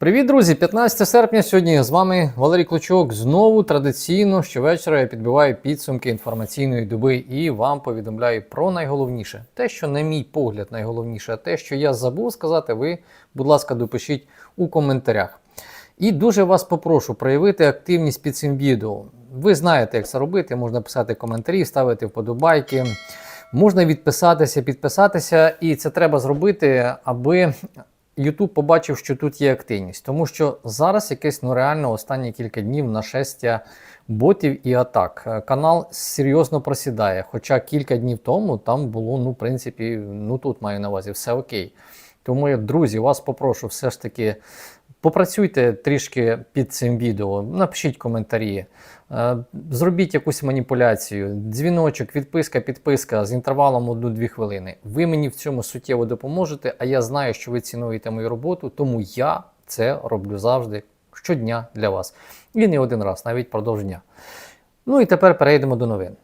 Привіт, друзі! 15 серпня сьогодні з вами Валерій Клочок. Знову традиційно щовечора я підбиваю підсумки інформаційної доби і вам повідомляю про найголовніше. Те, що, на мій погляд, найголовніше, а те, що я забув сказати, ви, будь ласка, допишіть у коментарях. І дуже вас попрошу проявити активність під цим відео. Ви знаєте, як це робити. Можна писати коментарі, ставити вподобайки. Можна відписатися, підписатися, і це треба зробити, аби YouTube побачив, що тут є активність, тому що зараз якесь ну реально останні кілька днів нашестя ботів і атак. Е, Канал серйозно просідає. Хоча кілька днів тому там було, ну, в принципі, ну тут маю на увазі, все окей. Тому, я, друзі, вас попрошу все ж таки попрацюйте трішки під цим відео, напишіть коментарі, е, зробіть якусь маніпуляцію, дзвіночок, відписка, підписка з інтервалом 1-2 хвилини. Ви мені в цьому суттєво допоможете, а я знаю, що ви цінуєте мою роботу, тому я це роблю завжди щодня для вас. І не один раз, навіть впродовж дня. Ну і тепер перейдемо до новин.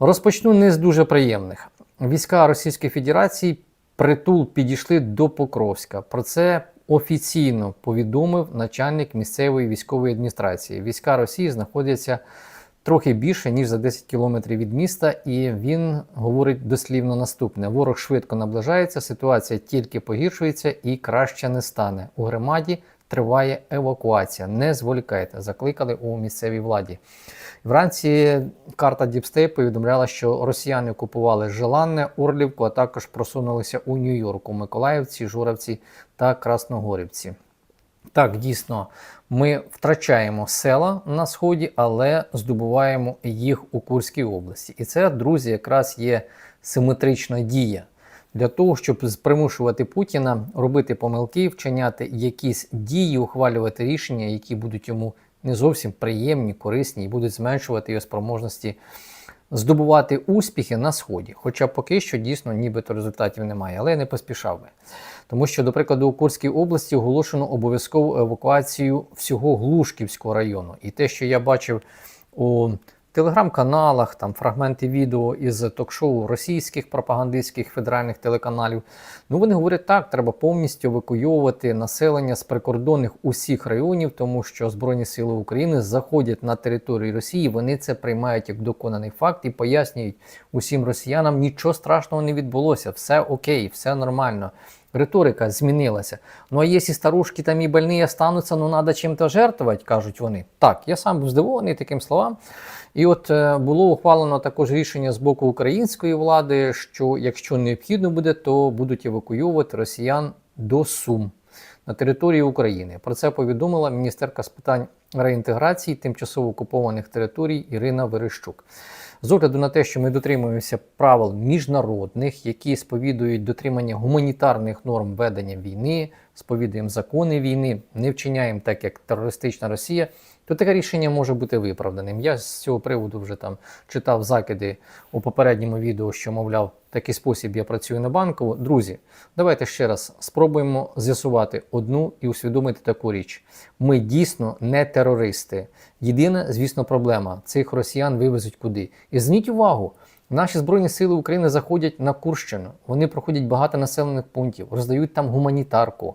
Розпочну не з дуже приємних. Війська Російської Федерації притул підійшли до Покровська. Про це офіційно повідомив начальник місцевої військової адміністрації. Війська Росії знаходяться трохи більше ніж за 10 кілометрів від міста, і він говорить дослівно наступне: ворог швидко наближається, ситуація тільки погіршується і краще не стане. У громаді триває евакуація. Не зволікайте, закликали у місцевій владі. Вранці карта Діпстей повідомляла, що росіяни окупували Желанне, Орлівку, а також просунулися у Нью-Йорк, у Миколаївці, Журавці та Красногорівці. Так, дійсно, ми втрачаємо села на сході, але здобуваємо їх у Курській області. І це, друзі, якраз є симетрична дія. Для того, щоб примушувати Путіна робити помилки, вчиняти якісь дії, ухвалювати рішення, які будуть йому не зовсім приємні, корисні і будуть зменшувати його спроможності здобувати успіхи на сході. Хоча поки що дійсно нібито результатів немає, але я не поспішав би. Тому що, до прикладу, у Курській області оголошено обов'язкову евакуацію всього Глушківського району. І те, що я бачив у телеграм-каналах, там фрагменти відео із ток-шоу російських пропагандистських федеральних телеканалів. Ну вони говорять, так, треба повністю евакуйовувати населення з прикордонних усіх районів, тому що Збройні Сили України заходять на територію Росії. Вони це приймають як доконаний факт і пояснюють усім росіянам, нічого страшного не відбулося, все окей, все нормально. Риторика змінилася. Ну а якщо старушки там і больні остануться, ну треба чим-то жертвувати, кажуть вони. Так, я сам був здивований таким словам. І от е, було ухвалено також рішення з боку української влади, що якщо необхідно буде, то будуть евакуювати росіян до Сум на території України. Про це повідомила міністерка з питань реінтеграції тимчасово окупованих територій Ірина Верещук. З огляду на те, що ми дотримуємося правил міжнародних, які сповідують дотримання гуманітарних норм ведення війни, сповідуємо закони війни, не вчиняємо так, як терористична Росія, то таке рішення може бути виправданим. Я з цього приводу вже там читав закиди у попередньому відео, що, мовляв, такий спосіб я працюю на банку. Друзі, давайте ще раз спробуємо з'ясувати одну і усвідомити таку річ. Ми дійсно не терористи. Єдина, звісно, проблема цих росіян вивезуть куди. І зверніть увагу. Наші Збройні сили України заходять на Курщину. Вони проходять багато населених пунктів, роздають там гуманітарку.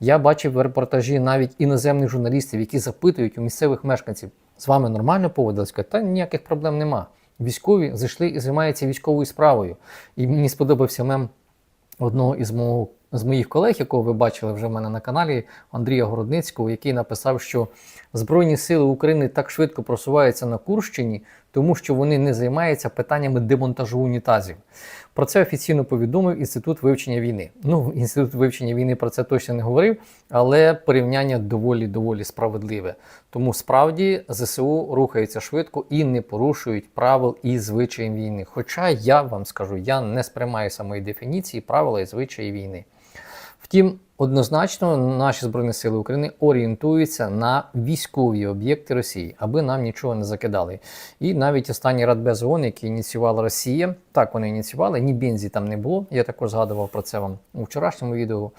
Я бачив в репортажі навіть іноземних журналістів, які запитують у місцевих мешканців: з вами нормально поводилось? Та ніяких проблем нема. Військові зайшли і займаються військовою справою. І мені сподобався мем одного із мого. З моїх колег, якого ви бачили вже в мене на каналі Андрія Городницького, який написав, що Збройні сили України так швидко просуваються на Курщині, тому що вони не займаються питаннями демонтажу унітазів. Про це офіційно повідомив Інститут вивчення війни. Ну, інститут вивчення війни про це точно не говорив, але порівняння доволі доволі справедливе. Тому справді ЗСУ рухаються швидко і не порушують правил і звичаїв війни. Хоча я вам скажу, я не сприймаю самої дефініції правила і звичаї війни. Втім, однозначно наші Збройні Сили України орієнтуються на військові об'єкти Росії, аби нам нічого не закидали. І навіть останній Радбез ООН, який ініціювала Росія, так вони ініціювали, ні бензі там не було. Я також згадував про це вам у вчорашньому відео.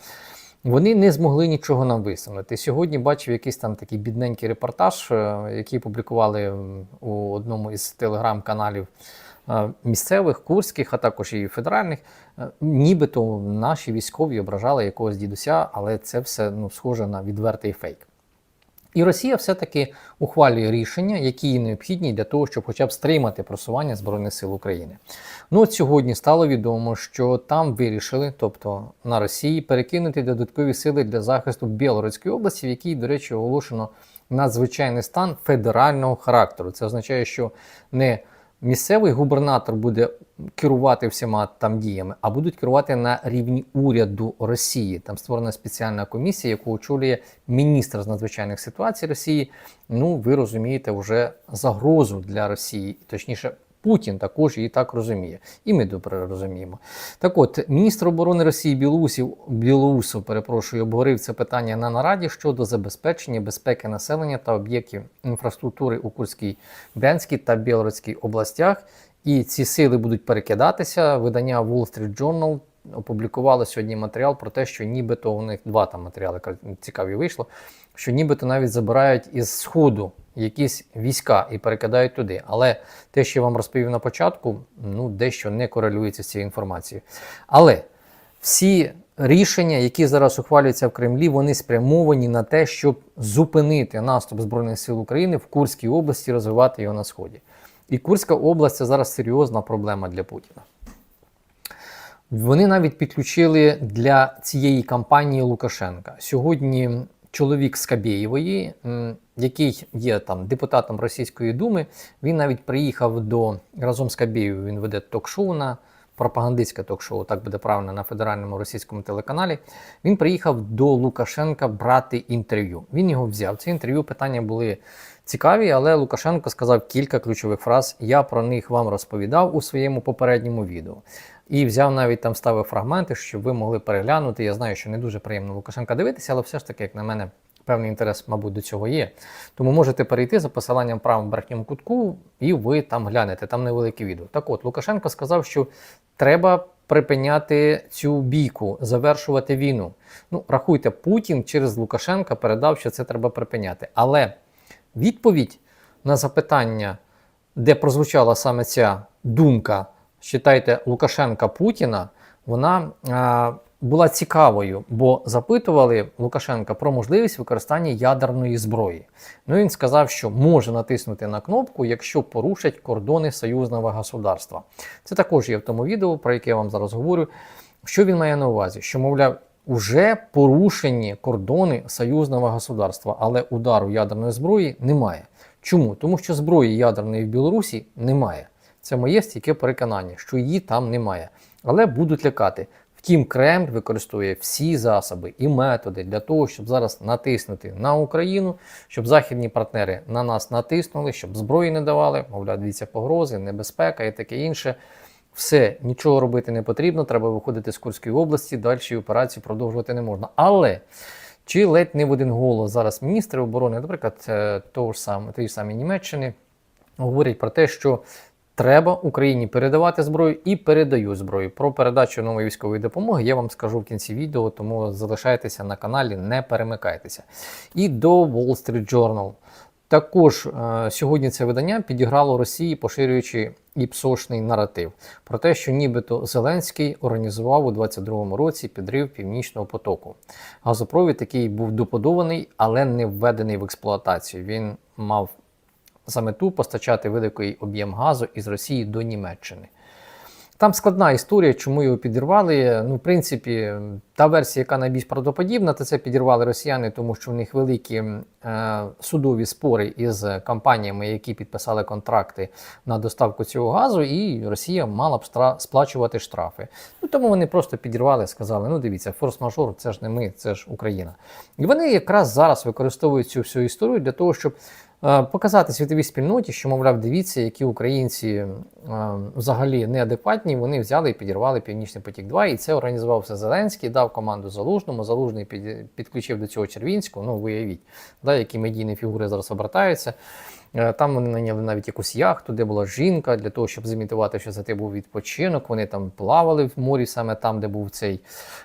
Вони не змогли нічого нам висунути. Сьогодні бачив якийсь там такий бідненький репортаж, е, який публікували у одному із телеграм-каналів місцевих, курських, а також і федеральних, е, нібито наші військові ображали якогось дідуся, але це все ну, схоже на відвертий фейк. І Росія все-таки ухвалює рішення, які їй необхідні для того, щоб хоча б стримати просування Збройних сил України. Ну от сьогодні стало відомо, що там вирішили, тобто на Росії, перекинути додаткові сили для захисту Білоруської області, в якій, до речі, оголошено надзвичайний стан федерального характеру. Це означає, що не місцевий губернатор буде керувати всіма там діями, а будуть керувати на рівні уряду Росії. Там створена спеціальна комісія, яку очолює міністр з надзвичайних ситуацій Росії. Ну, ви розумієте, вже загрозу для Росії, точніше. Путін також її так розуміє, і ми добре розуміємо. Так от, міністр оборони Росії Білоусів, Білоусов, перепрошую, обговорив це питання на нараді щодо забезпечення безпеки населення та об'єктів інфраструктури у Курській, Брянській та Білоруській областях. І ці сили будуть перекидатися. Видання Wall Street Journal опублікувало сьогодні матеріал про те, що нібито у них два там матеріали цікаві вийшло, що нібито навіть забирають із сходу якісь війська і перекидають туди. Але те, що я вам розповів на початку, ну дещо не корелюється з цією інформацією. Але всі рішення, які зараз ухвалюються в Кремлі, вони спрямовані на те, щоб зупинити наступ Збройних сил України в Курській області, розвивати його на сході. І Курська область це зараз серйозна проблема для Путіна. Вони навіть підключили для цієї кампанії Лукашенка. Сьогодні чоловік з Кабєєвої, який є там депутатом Російської думи, він навіть приїхав до разом з Кабєєвою, він веде ток-шоу на пропагандистське ток-шоу, так буде правильно, на федеральному російському телеканалі. Він приїхав до Лукашенка брати інтерв'ю. Він його взяв. Це інтерв'ю питання були цікаві, але Лукашенко сказав кілька ключових фраз. Я про них вам розповідав у своєму попередньому відео. І взяв навіть там ставив фрагменти, щоб ви могли переглянути. Я знаю, що не дуже приємно Лукашенка дивитися, але все ж таки, як на мене, певний інтерес, мабуть, до цього є. Тому можете перейти за посиланням в правому верхньому кутку, і ви там глянете, там невелике відео. Так от, Лукашенко сказав, що треба припиняти цю бійку, завершувати війну. Ну, рахуйте, Путін через Лукашенка передав, що це треба припиняти. Але відповідь на запитання, де прозвучала саме ця думка, считайте, Лукашенка Путіна, вона а, була цікавою, бо запитували Лукашенка про можливість використання ядерної зброї. Ну він сказав, що може натиснути на кнопку, якщо порушать кордони союзного государства. Це також є в тому відео, про яке я вам зараз говорю. Що він має на увазі? Що, мовляв, уже порушені кордони союзного государства, але удару ядерної зброї немає. Чому? Тому що зброї ядерної в Білорусі немає. Це моє стійке переконання, що її там немає. Але будуть лякати. Втім, Кремль використовує всі засоби і методи для того, щоб зараз натиснути на Україну, щоб західні партнери на нас натиснули, щоб зброї не давали, мовляв, дивіться погрози, небезпека і таке інше. Все, нічого робити не потрібно, треба виходити з Курської області, далі операцію продовжувати не можна. Але чи ледь не в один голос зараз міністри оборони, наприклад, е, того ж саме, тієї ж Німеччини, говорять про те, що треба Україні передавати зброю і передають зброю. Про передачу нової військової допомоги я вам скажу в кінці відео, тому залишайтеся на каналі, не перемикайтеся. І до Wall Street Journal. Також е, сьогодні це видання підіграло Росії, поширюючи іпсошний наратив про те, що нібито Зеленський організував у 22-му році підрив північного потоку. Газопровід, який був добудований, але не введений в експлуатацію. Він мав за мету постачати великий об'єм газу із Росії до Німеччини. Там складна історія, чому його підірвали. Ну, в принципі, та версія, яка найбільш правдоподібна, то це підірвали росіяни, тому що в них великі е, судові спори із компаніями, які підписали контракти на доставку цього газу, і Росія мала б сплачувати штрафи. Ну тому вони просто підірвали, сказали: ну дивіться, форс-мажор, це ж не ми, це ж Україна. І вони якраз зараз використовують цю всю історію для того, щоб. Е, Показати світовій спільноті, що, мовляв, дивіться, які українці е, взагалі неадекватні, вони взяли і підірвали Північний потік 2 і це організував все Зеленський, дав команду Залужному. Залужний підключив до цього Червінського. Ну, виявіть, да, які медійні фігури зараз обертаються. Е, Там вони наняли навіть якусь яхту, де була жінка, для того, щоб зімітувати, що це був відпочинок. Вони там плавали в морі, саме там, де був цей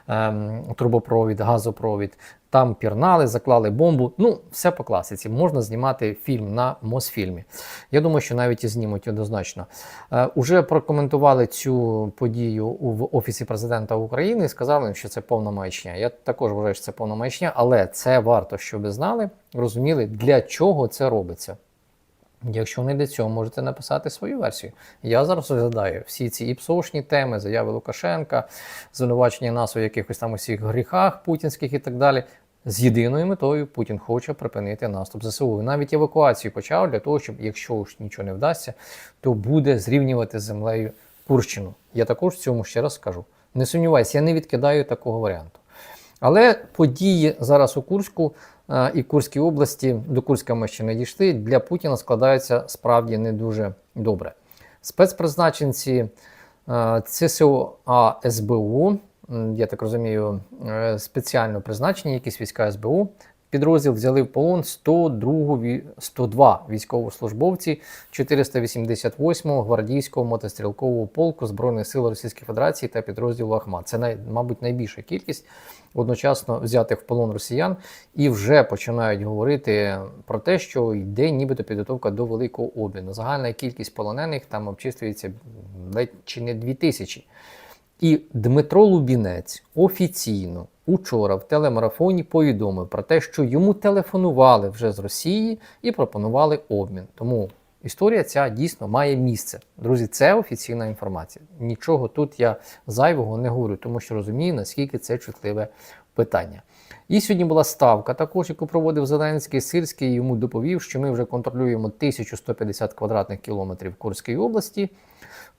ем, трубопровід, газопровід. Там пірнали, заклали бомбу. Ну, все по класиці. Можна знімати фільм на Мосфільмі. Я думаю, що навіть і знімуть однозначно. Е, уже прокоментували цю подію в Офісі президента України і сказали, що це повна маячня. Я також вважаю, що це повна маячня, але це варто, щоб знали, розуміли, для чого це робиться. Якщо не для цього, можете написати свою версію. Я зараз розглядаю всі ці іпсошні теми, заяви Лукашенка, звинувачення нас у якихось там усіх гріхах путінських і так далі. З єдиною метою Путін хоче припинити наступ ЗСУ. Навіть евакуацію почав для того, щоб, якщо ж нічого не вдасться, то буде зрівнювати з землею Курщину. Я також в цьому ще раз скажу. Не сумнівайся, я не відкидаю такого варіанту. Але події зараз у Курську е, і Курській області, до Курська ми ще не дійшли, для Путіна складаються справді не дуже добре. Спецпризначенці е, ЦСО СБУ, я так розумію, е, спеціально призначені, якісь війська СБУ. Підрозділ взяли в полон 102, ві- 102 військовослужбовці 488-го гвардійського мотострілкового полку Збройних сил Російської Федерації та підрозділу Ахмат. Це най, мабуть найбільша кількість одночасно взятих в полон росіян, і вже починають говорити про те, що йде нібито підготовка до великого обміну. Загальна кількість полонених там обчислюється ледь чи не 2000. І Дмитро Лубінець офіційно учора в телемарафоні повідомив про те, що йому телефонували вже з Росії і пропонували обмін. Тому історія ця дійсно має місце. Друзі, це офіційна інформація. Нічого тут я зайвого не говорю, тому що розумію, наскільки це чутливе питання. І сьогодні була ставка, також яку проводив Зеленський Сирський. Йому доповів, що ми вже контролюємо 1150 квадратних кілометрів Курської області.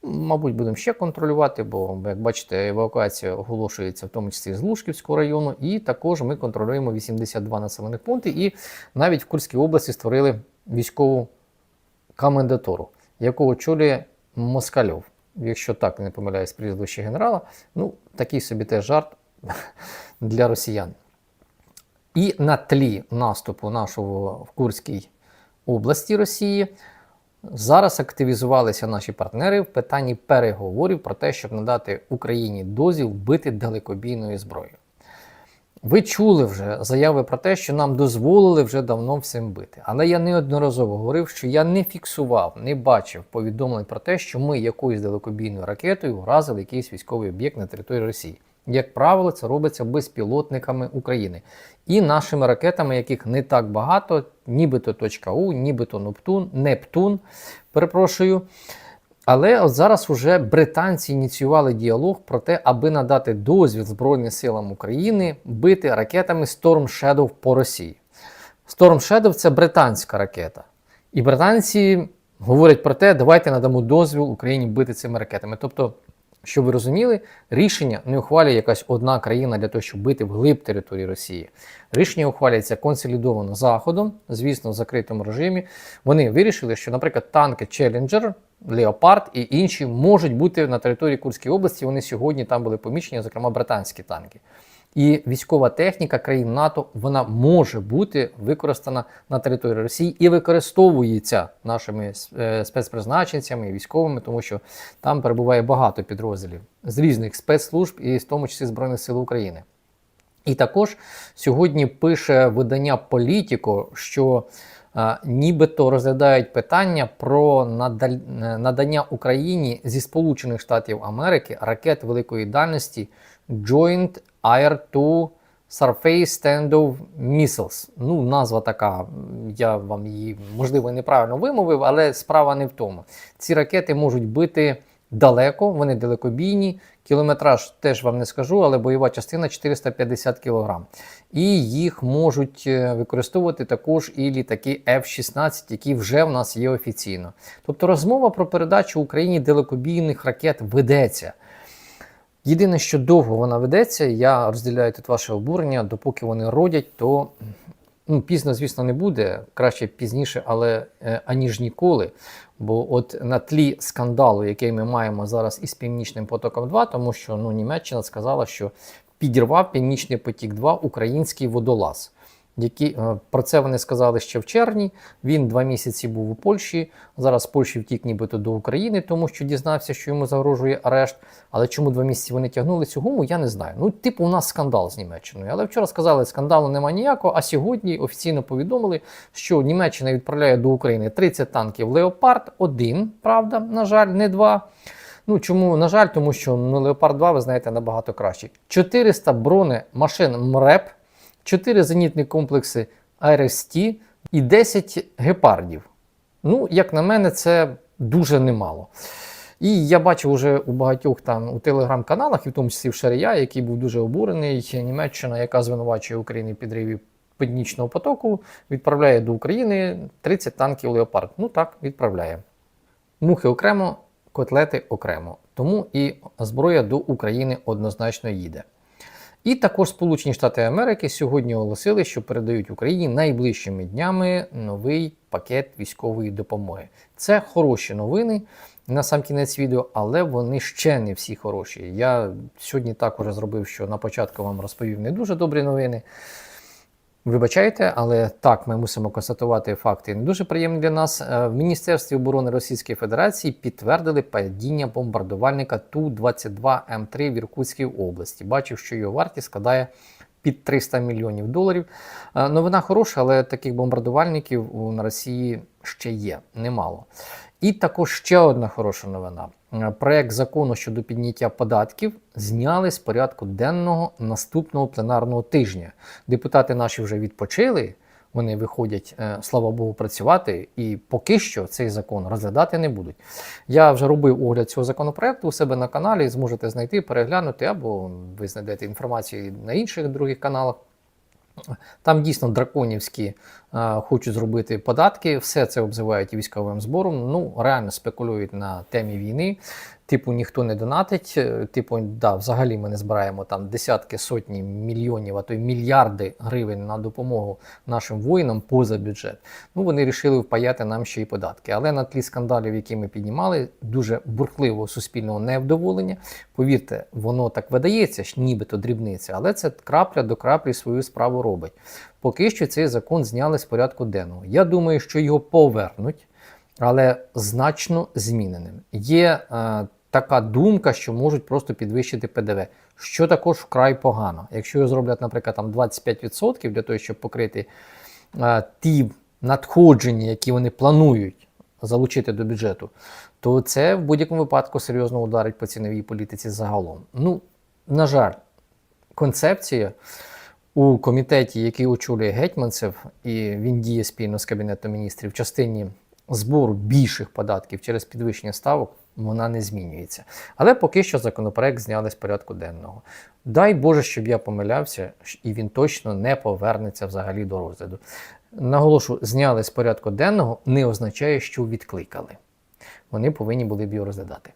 Мабуть, будемо ще контролювати, бо, як бачите, евакуація оголошується в тому числі з Лужківського району, і також ми контролюємо 82 населених пункти. І навіть в Курській області створили військову комендатуру, яку очолює Москальов. Якщо так не помиляюсь, прізвище генерала, ну такий собі теж жарт для росіян. І на тлі наступу нашого в Курській області Росії зараз активізувалися наші партнери в питанні переговорів про те, щоб надати Україні дозвіл бити далекобійною зброєю. Ви чули вже заяви про те, що нам дозволили вже давно всім бити. Але я неодноразово говорив, що я не фіксував, не бачив повідомлень про те, що ми якоюсь далекобійною ракетою вразили якийсь військовий об'єкт на території Росії. Як правило, це робиться безпілотниками України і нашими ракетами, яких не так багато, нібито точка .у, нібито Нептун, Нептун, перепрошую. Але от зараз уже британці ініціювали діалог про те, аби надати дозвіл Збройним силам України бити ракетами Storm Shadow по Росії. Storm Shadow це британська ракета. І британці говорять про те, давайте надамо дозвіл Україні бити цими ракетами. Тобто, щоб ви розуміли, рішення не ухвалює якась одна країна для того, щоб бити вглиб території Росії. Рішення ухвалюється консолідовано Заходом, звісно, в закритому режимі. Вони вирішили, що, наприклад, танки Челленджер, Леопард і інші можуть бути на території Курської області. Вони сьогодні там були помічені, зокрема британські танки. І військова техніка країн НАТО вона може бути використана на території Росії і використовується нашими е, спецпризначенцями і військовими, тому що там перебуває багато підрозділів з різних спецслужб, і в тому числі Збройних сил України. І також сьогодні пише видання Політіко, що е, нібито розглядають питання про надаль- е, надання Україні зі Сполучених Штатів Америки ракет великої дальності Joint Air to Surface Standoff Missiles. Ну, назва така, я вам її можливо неправильно вимовив, але справа не в тому. Ці ракети можуть бити далеко, вони далекобійні. Кілометраж теж вам не скажу, але бойова частина 450 кг. І їх можуть е, використовувати також і літаки F-16, які вже в нас є офіційно. Тобто розмова про передачу Україні далекобійних ракет ведеться. Єдине, що довго вона ведеться, я розділяю тут ваше обурення, допоки вони родять, то ну, пізно, звісно, не буде, краще пізніше, але е, аніж ніколи. Бо от на тлі скандалу, який ми маємо зараз із Північним потоком 2, тому що ну, Німеччина сказала, що підірвав Північний потік 2 український водолаз. Які е, про це вони сказали ще в червні. Він два місяці був у Польщі. Зараз з Польщі втік нібито до України, тому що дізнався, що йому загрожує арешт. Але чому два місяці вони тягнули цю гуму, я не знаю. Ну, типу, у нас скандал з Німеччиною. Але вчора сказали, скандалу немає ніякого. А сьогодні офіційно повідомили, що Німеччина відправляє до України 30 танків Леопард, один, правда, на жаль, не два. Ну чому на жаль, тому що ну, Леопард 2, ви знаєте, набагато кращий. 400 бронемашин МРЕП, 4 зенітні комплекси РСТ і 10 гепардів. Ну, як на мене, це дуже немало. І я бачив уже у багатьох там у телеграм-каналах, і в тому числі в Шарія, який був дуже обурений. Німеччина, яка звинувачує Україну підриві Північного потоку, відправляє до України 30 танків Леопард. Ну так, відправляє. Мухи окремо, котлети окремо. Тому і зброя до України однозначно їде. І також Сполучені Штати Америки сьогодні оголосили, що передають Україні найближчими днями новий пакет військової допомоги. Це хороші новини на сам кінець відео, але вони ще не всі хороші. Я сьогодні також зробив, що на початку вам розповів не дуже добрі новини. Вибачайте, але так, ми мусимо констатувати факти не дуже приємні для нас. Е, В Міністерстві оборони Російської Федерації підтвердили падіння бомбардувальника Ту-22М3 в Іркутській області. Бачив, що його вартість складає під 300 мільйонів доларів. Е, Новина хороша, але таких бомбардувальників на Росії ще є немало. І також ще одна хороша новина. Е, Проект закону щодо підняття податків зняли з порядку денного наступного пленарного тижня. Депутати наші вже відпочили. Вони виходять, е, слава Богу, працювати, і поки що цей закон розглядати не будуть. Я вже робив огляд цього законопроекту у себе на каналі. Зможете знайти, переглянути, або ви знайдете інформацію на інших других каналах. Там дійсно драконівські е, хочуть зробити податки, все це обзивають військовим збором. Ну, реально спекулюють на темі війни. Типу, ніхто не донатить. е, Типу, да, взагалі ми не збираємо там десятки, сотні мільйонів, а то й мільярди гривень на допомогу нашим воїнам поза бюджет. Ну, вони вирішили впаяти нам ще й податки. Але на тлі скандалів, які ми піднімали, дуже бурхливого суспільного невдоволення. Повірте, воно так видається, ж нібито дрібниця, але це крапля до краплі свою справу робить. Поки що цей закон зняли з порядку денного. Я думаю, що його повернуть, але значно зміненим. Є е, така думка, що можуть просто підвищити ПДВ, що також вкрай погано. Якщо його зроблять, наприклад, там 25% для того, щоб покрити е, ті надходження, які вони планують залучити до бюджету, то це в будь-якому випадку серйозно ударить по ціновій політиці загалом. Ну, на жаль, концепція у комітеті, який очолює Гетьманцев, і він діє спільно з Кабінетом міністрів в частині збору більших податків через підвищення ставок, вона не змінюється. Але поки що законопроект зняли з порядку денного. Дай Боже, щоб я помилявся, і він точно не повернеться взагалі до розгляду. Наголошу, зняли з порядку денного не означає, що відкликали. Вони повинні були б його розглядати.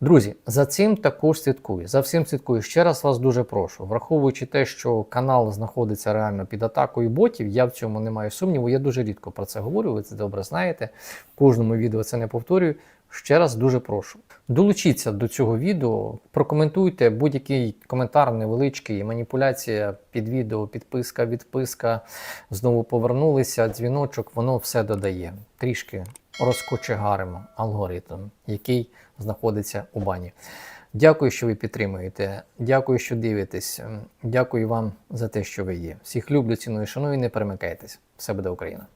Друзі, за цим також слідкую. За всім слідкую. Ще раз вас дуже прошу. Враховуючи те, що канал знаходиться реально під атакою ботів, я в цьому не маю сумніву. Я дуже рідко про це говорю, ви це добре знаєте. В кожному відео це не повторюю. Ще раз дуже прошу. Долучіться до цього відео, прокоментуйте будь-який коментар невеличкий, маніпуляція під відео, підписка, відписка. Знову повернулися, дзвіночок, воно все додає. Трішки розкочегаримо алгоритм, який знаходиться у бані. Дякую, що ви підтримуєте. Дякую, що дивитесь. Дякую вам за те, що ви є. Всіх люблю, ціную, шаную, не перемикайтесь. Все буде Україна!